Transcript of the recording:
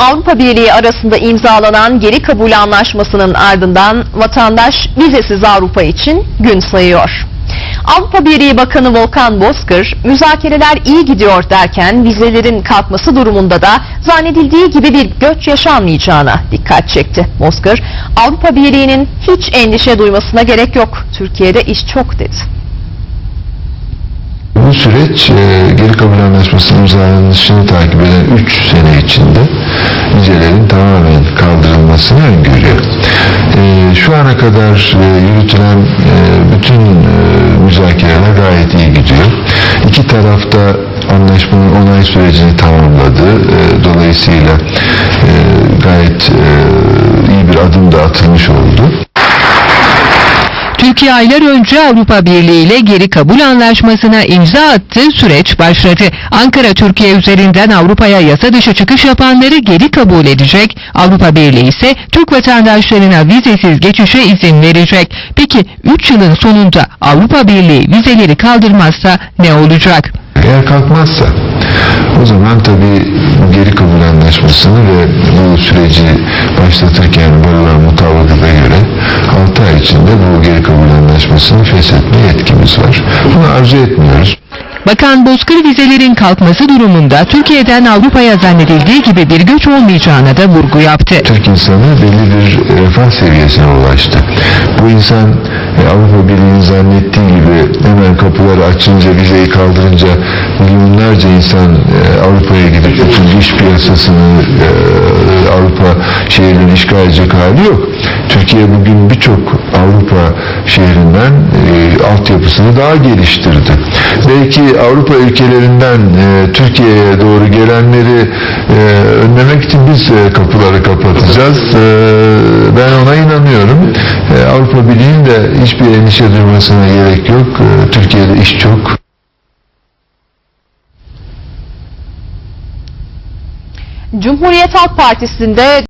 Avrupa Birliği arasında imzalanan geri kabul anlaşmasının ardından vatandaş vizesiz Avrupa için gün sayıyor. Avrupa Birliği Bakanı Volkan Bozkır, müzakereler iyi gidiyor derken vizelerin kalkması durumunda da zannedildiği gibi bir göç yaşanmayacağına dikkat çekti. Bozkır, Avrupa Birliği'nin hiç endişe duymasına gerek yok, Türkiye'de iş çok dedi. Bu süreç e, geri kabul anlaşmasının imzalanışını takip eden 3 sene içinde tamamen kaldırılmasını öngörüyor. E, şu ana kadar e, yürütülen e, bütün e, müzakereler gayet iyi gidiyor. İki tarafta anlaşmanın onay sürecini tamamladı. E, dolayısıyla e, gayet e, iyi bir adım da atılmış Türkiye aylar önce Avrupa Birliği ile geri kabul anlaşmasına imza attığı süreç başladı. Ankara Türkiye üzerinden Avrupa'ya yasa dışı çıkış yapanları geri kabul edecek. Avrupa Birliği ise Türk vatandaşlarına vizesiz geçişe izin verecek. Peki 3 yılın sonunda Avrupa Birliği vizeleri kaldırmazsa ne olacak? Eğer kalkmazsa o zaman tabii geri kabul anlaşmasını ve bu süreci başlatırken varılan mutabakata göre 6 ay içinde bu geri kabul anlaşmasını feshetme yetkimiz var. Bunu arzu etmiyoruz. Bakan Bozkır vizelerin kalkması durumunda Türkiye'den Avrupa'ya zannedildiği gibi bir göç olmayacağına da vurgu yaptı. Türk insanı belli bir refah seviyesine ulaştı. Bu insan e, Avrupa Birliği'nin zannettiği gibi hemen kapıları açınca, vizeyi kaldırınca milyonlarca insan e, Avrupa'ya gidip bütün iş piyasasını e, Avrupa şehirlerini işgal edecek hali yok. Türkiye bugün birçok Avrupa şehrinden e, altyapısını daha geliştirdi. Belki Avrupa ülkelerinden e, Türkiye'ye doğru gelenleri e, önlemek için biz e, kapıları kapatacağız. E, ben ona inanıyorum. E, Avrupa Birliği'nin de hiçbir endişe duymasına gerek yok. E, Türkiye'de iş çok. Cumhuriyet Halk Partisi'nde